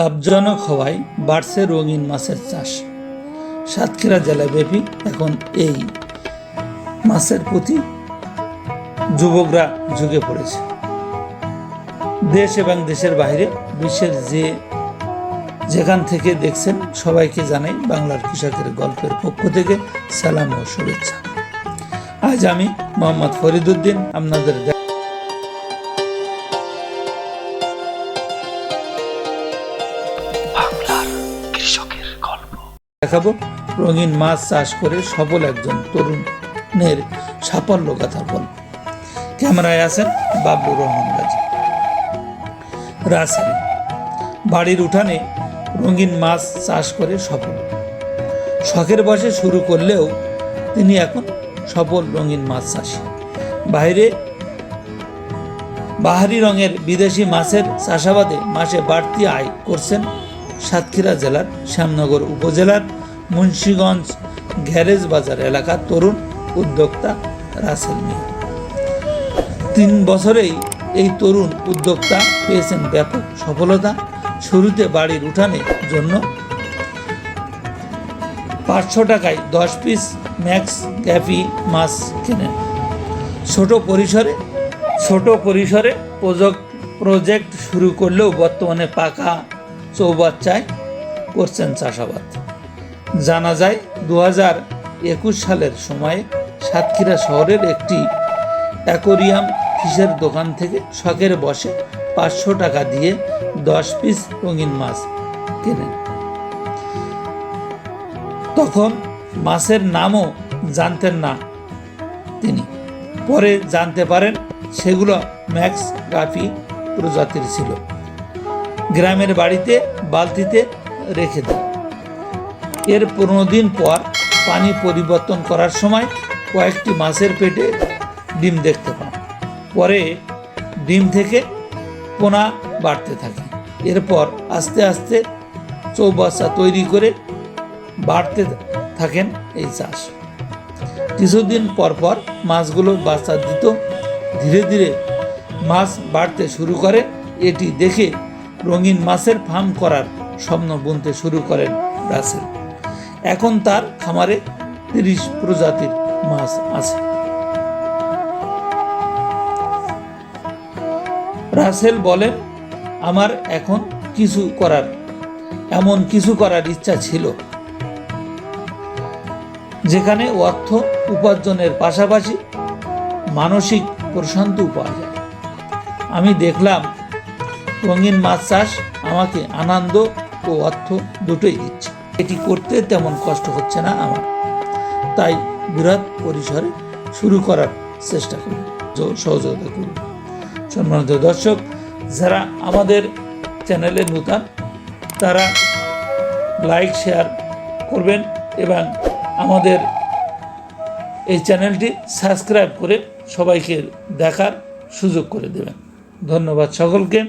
লাভজনক হওয়ায় বাড়ছে রঙিন মাছের চাষ। সাতক্ষীরা জেলাব্যাপী এখন এই মাছের প্রতি যুবকরা ঝুঁকে পড়েছে। দেশ এবং দেশের বাইরে বিশ্বের যে যেখান থেকে দেখছেন সবাইকে জানাই বাংলার কৃষকের গল্পের পক্ষ থেকে সালাম ও শুভেচ্ছা। আজ আমি মোহাম্মদ ফরিদুদ্দিন আপনাদের দেখাবো। রঙিন মাছ চাষ করে সফল একজন তরুণের সাফল্য গাথার গল্প ক্যামেরায় আছেন বাবলুর রহমান গাজী রাসেল বাড়ির উঠানে রঙিন মাছ চাষ করে সফল। শখের বসে শুরু করলেও তিনি এখন সফল রঙিন মাছ চাষি। বাইরে বাহারি রঙের বিদেশি মাছের চাষাবাদে মাসে বাড়তি আয় করছেন সাতক্ষীরা জেলার শ্যামনগর উপজেলার মুন্সীগঞ্জ গ্যারেজ বাজার এলাকার তরুণ উদ্যোক্তা রাসেল মিয়া। তিন বছরেই এই তরুণ উদ্যোক্তা পেয়েছেন ব্যাপক সফলতা শুরুতে বাড়ির উঠানের জন্য পাঁচশো টাকায় দশ পিস ম্যাক্স গ্যাপি মাছ কেনেন। ছোট পরিসরে ছোট পরিসরে প্রজেক্ট প্রজেক্ট শুরু করলেও বর্তমানে পাকা চৌবাচ্চায় করছেন চাষাবাদ। জানা যায় দু হাজার একুশ সালের সময়ে সাতক্ষীরা শহরের একটি অ্যাকোরিয়াম ফিশের দোকান থেকে শখের বসে পাঁচশো টাকা দিয়ে দশ পিস রঙিন মাছ কেনেন। তখন মাছের নামও জানতেন না তিনি। পরে জানতে পারেন সেগুলো ম্যাক্স গাফি প্রজাতির ছিল। গ্রামের বাড়িতে বালতিতে রেখে দেন। এর পনেরো দিন পর পানি পরিবর্তন করার সময় কয়েকটি মাছের পেটে ডিম দেখতে পান। পরে ডিম থেকে পোনা বাড়তে থাকে। এরপর আস্তে আস্তে চৌবাচ্চা তৈরি করে বাড়তে থাকেন এই চাষ। কিছুদিন পর পর মাছগুলো বাচ্চা দিত। ধীরে ধীরে মাছ বাড়তে শুরু করে। এটি দেখে রঙিন মাছের ফার্ম করার স্বপ্ন বুনতে শুরু করেন রাসেল। এখন তার খামারে তিরিশ প্রজাতির মাছ আছে। রাসেল বলেন, আমার এখন কিছু করার, এমন কিছু করার ইচ্ছা ছিল, যেখানে অর্থ উপার্জনের পাশাপাশি মানসিক প্রশান্তি পাওয়া যায়। আমি দেখলাম, রঙিন মাছ চাষ আমাকে আনন্দ ও অর্থ দুটোই দিচ্ছে। এটি করতে তেমন কষ্ট হচ্ছে না আমার। তাই বৃহৎ পরিসরে শুরু করার চেষ্টা করুন। য- সহযোগিতা করুন। সম্মানিত দর্শক, যারা আমাদের চ্যানেলে নূতন, তারা লাইক, শেয়ার করবেন এবং আমাদের এই চ্যানেলটি সাবস্ক্রাইব করে সবাইকে দেখার সুযোগ করে দেবেন। ধন্যবাদ সকলকে।